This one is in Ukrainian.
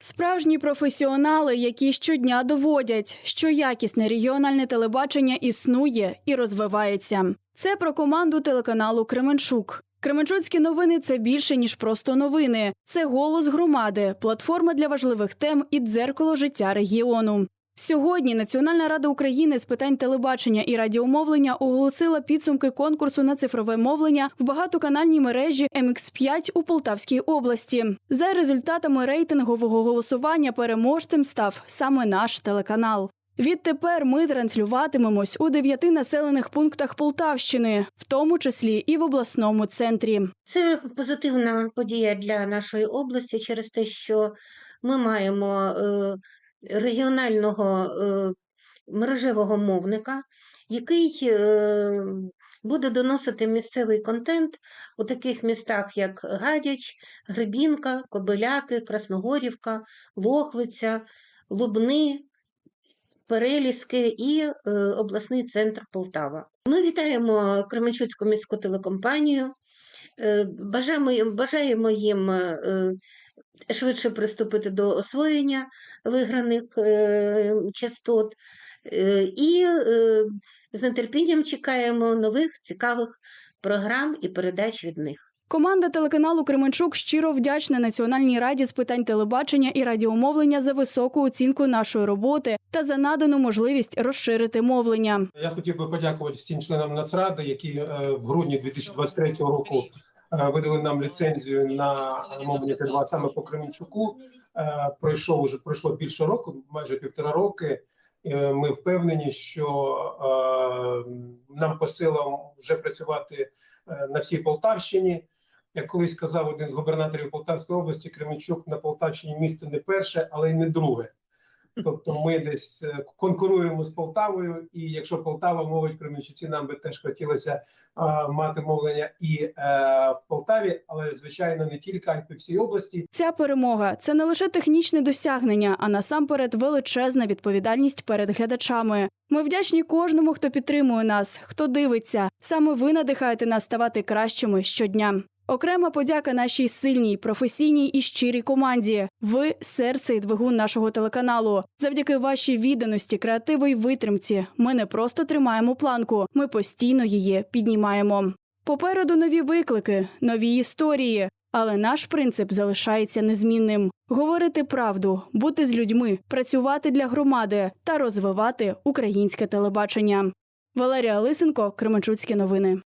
Справжні професіонали, які щодня доводять, що якісне регіональне телебачення існує і розвивається. Це про команду телеканалу Кременчук. Кременчуцькі новини це більше ніж просто новини. Це голос громади, платформа для важливих тем і дзеркало життя регіону. Сьогодні Національна рада України з питань телебачення і радіомовлення оголосила підсумки конкурсу на цифрове мовлення в багатоканальній мережі MX5 у Полтавській області. За результатами рейтингового голосування переможцем став саме наш телеканал. Відтепер ми транслюватимемось у дев'яти населених пунктах Полтавщини, в тому числі і в обласному центрі. Це позитивна подія для нашої області через те, що ми маємо е, регіонального е, мережевого мовника, який е, буде доносити місцевий контент у таких містах, як Гадяч, Гребінка, Кобиляки, Красногорівка, Лохвиця, Лубни. Переліски і е, обласний центр Полтава. Ми вітаємо Кременчуцьку міську телекомпанію. Е, Бажаємо, бажаємо їм швидше приступити до освоєння виграних е, частот е, і е, з нетерпінням чекаємо нових цікавих програм і передач від них. Команда телеканалу Кременчук щиро вдячна Національній раді з питань телебачення і радіомовлення за високу оцінку нашої роботи та за надану можливість розширити мовлення. Я хотів би подякувати всім членам Нацради, які в грудні 2023 року видали нам ліцензію на мовлення Т2 саме по Кременчуку. Е, Пройшов уже пройшло більше року, майже півтора роки. Е, Ми впевнені, що е, нам по силам вже працювати е, на всій Полтавщині. Як колись сказав один з губернаторів Полтавської області, Кременчук на Полтавщині місто не перше, але й не друге. Тобто ми десь е, конкуруємо з Полтавою, і якщо Полтава мовить Кременчуці, нам би теж хотілося а, мати мовлення і е, в Полтаві, але звичайно не тільки, а й по всій області. Ця перемога це не лише технічне досягнення, а насамперед величезна відповідальність перед глядачами. Ми вдячні кожному, хто підтримує нас, хто дивиться. Саме ви надихаєте нас ставати кращими щодня. Окрема подяка нашій сильній, професійній і щирій команді. Ви серце і двигун нашого телеканалу. Завдяки вашій відданості, креативу і витримці. Ми не просто тримаємо планку, ми постійно її піднімаємо. Попереду нові виклики, нові історії. Але наш принцип залишається незмінним: говорити правду, бути з людьми, працювати для громади та розвивати українське телебачення. Валерія Лисенко, Кременчуцькі новини.